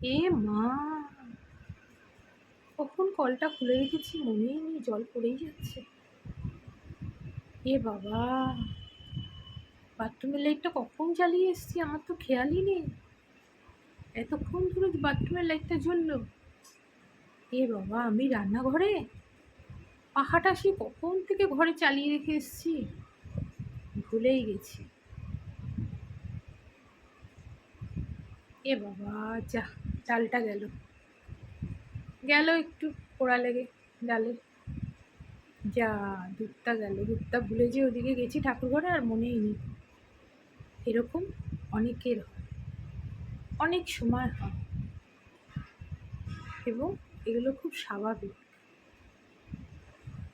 এ মা। কখন কলটা খুলে রেখেছি মনেই নেই, জল পড়েই যাচ্ছে। এ বাবা, বাথরুমের লাইটটা কখন চালিয়ে এসছি আমার তো খেয়ালই নেই। এতক্ষণ ধরে বাথরুমের লাইটটা জ্বললো এ বাবা, আমি রান্নাঘরে? পাখাটা সে কখন থেকে ঘরে চালিয়ে রেখে এসছি? ভুলেই গেছি। এ বাবা, যা ডালটা গেল। গেল একটু পোড়া লেগে ডালে যা, দুধটা গেল। দুধটা ভুলে যে ওদিকে গেছি ঠাকুর ঘরে আর মনেই নেই। এরকম অনেকের হয়। অনেক সময় হয়। এবং এগুলো খুব স্বাভাবিক।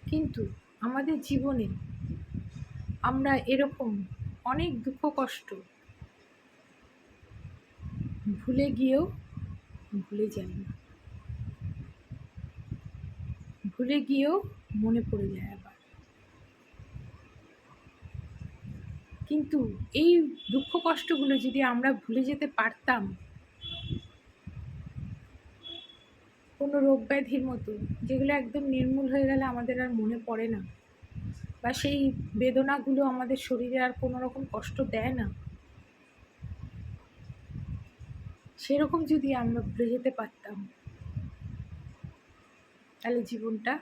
কিন্তু আমাদের জীবনে আমরা এরকম অনেক দুঃখ কষ্ট ভুলে গিয়েও ভুলে যাই না। ভুলে গিয়েও মনে পড়ে যায় আবার। কিন্তু এই দুঃখ কষ্টগুলো যদি আমরা ভুলে যেতে পারতাম, কোনো রোগ ব্যাধির মতো, যেগুলো একদম নির্মূল হয়ে গেলে আমাদের আর মনে পড়ে না, বা সেই বেদনাগুলো আমাদের শরীরে আর কোনো রকম কষ্ট দেয় না সেরকম যদি আমরা ভুলে যেতে পারতাম, তাহলে জীবনটা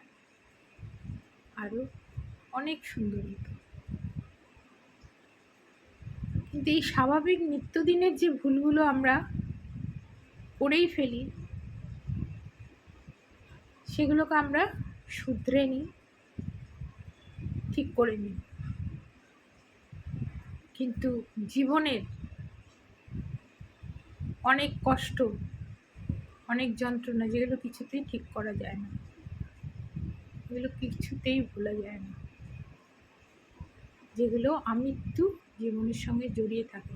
আরও অনেক সুন্দর হতো। কিন্তু এই স্বাভাবিক নিত্যদিনের যে ভুলগুলো আমরা করেই ফেলি, সেগুলোকে আমরা শুধরে নিই, ঠিক করে নিই। কিন্তু জীবনের অনেক কষ্ট, অনেক যন্ত্রণা, যেগুলো কিছুতেই ঠিক করা যায় না। এগুলো কিছুতেই ভোলা যায় না। যেগুলো আমৃত্যু জীবনের সঙ্গে জড়িয়ে থাকে।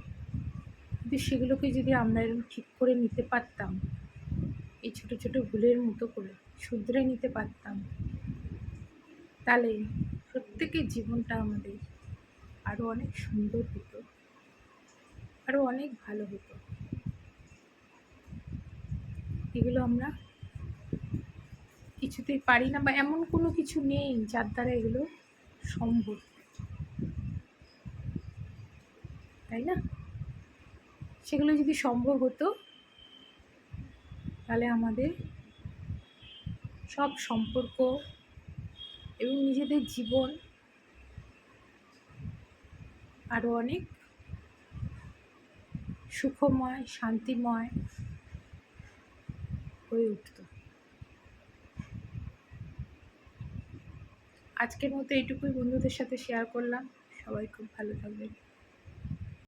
কিন্তু সেগুলোকে যদি আমরা এরকম ঠিক করে নিতে পারতাম, এই ছোটো ছোটো ভুলের মতো করে শুধরে নিতে পারতাম, তাহলে প্রত্যেকের জীবনটা আমাদের আরও অনেক সুন্দর হতো আরও অনেক ভালো হতো। এগুলো আমরা কিছুতেই পারি না বা এমন কোনো কিছু নেই যার দ্বারা এগুলো সম্ভব। তাই না? সেগুলো যদি সম্ভব হতো, তাহলে আমাদের সব সম্পর্ক এবং নিজেদের জীবন আরও অনেক সুখময়, শান্তিময় হয়ে উঠত। আজকের মতো এইটুকুই বন্ধুদের সাথে শেয়ার করলাম। সবাই খুব ভালো থাকবেন।